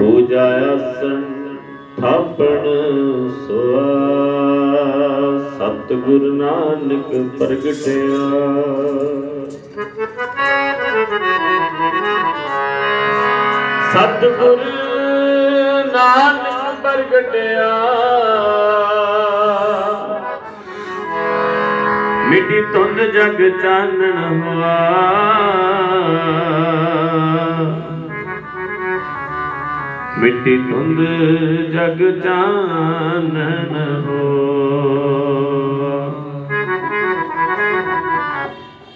ਪੂਜਾ ਆਸਣ ਥਾਪਣ ਸੁਆ। ਸਤਿਗੁਰ ਨਾਨਕ ਪ੍ਰਗਟਿਆ। ਸਤਿਗੁਰ ਨਾਨਕ ਪ੍ਰਗਟਿਆ। ਮਿੱਟੀ ਧੁੰਦ ਜਗ ਚਾਨਣ ਹੋਆ। ਮਿੱਟੀ ਧੁੰਦ ਜਗ ਚਾਨਣ ਹੋਆ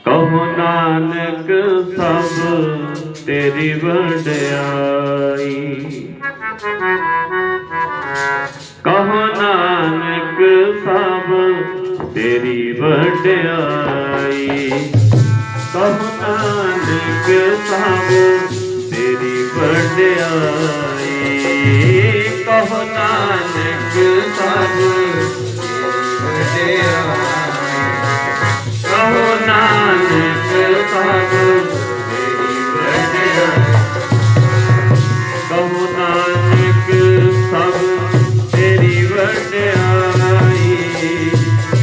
ਕਹੋ ਨਾਨਕ ਸਭ ਤੇਰੀ ਵਡਿਆਈ। ਕਹੋ ਨਾਨਕ ਸਭ ਤੇਰੀ ਵਡਿਆਈ। ਕਹੋ ਨਾਨਕ ਸਭ ਤੇਰੀ ਵਡਿਆਈ। ਨਾਨਕ ਸਭ ਕਹੋ ਨਾਨਕ ਸਭ ਤੇਰੀ। ਵਡਿਆਈ ਕਹੋ ਨਾਨਕ ਸਭ ਤੇਰੀ ਵਡਿਆਈ।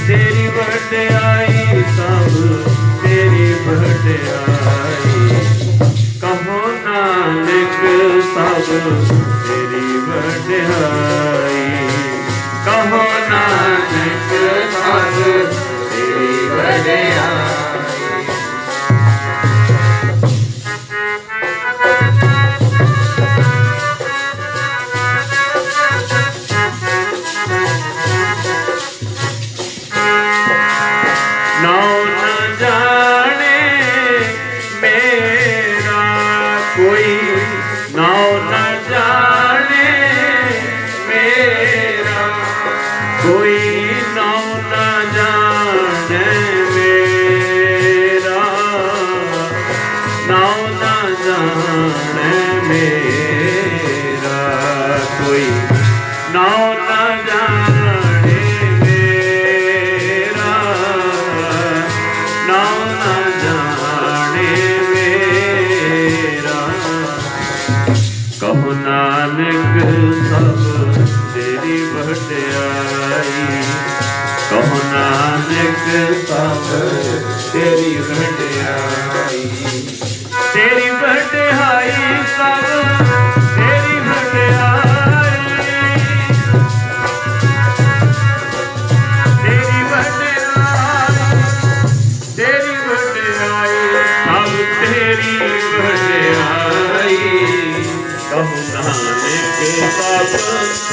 ਤੇਰੀ ਵਡਿਆਈ ਸਭ ਤੇਰੀ ਵਡਿਆਈ। ਕਹੋ ਨਾਨਕ ਸਭ ਜਾਣੇ, ਮੇਰਾ ਕੋਈ ਨਾਉ ਨਾ ਜਾਣੇ, ਮੇਰਾ ਕੋਈ ਨਾਉ ਨਾ ਜਾਣੇ, ਮੇਰਾ ਨਾਉ ਨਾ ਜਾਣੇ, ਮੇਰਾ ਕੋਈ ਨਾਉ ਨਾ ਵਡਿਆਈ ਕਹੋ ਨਾਨਕ ਸਭ ਤੇਰੀ ਵਡਿਆਈ। ਤੇਰੀ ਵਡਿਆਈ ਸਭ ਤੇਰੀ ਵਡਿਆਈ। ਤੇਰੀ ਵਡਿਆਈ ਤੇਰੀ ਵਡਿਆਈ। ਸਭ ਤੇਰੀ ਵਡਿਆਈ ਕਹੋ ਨਾਨਕ ਸਭ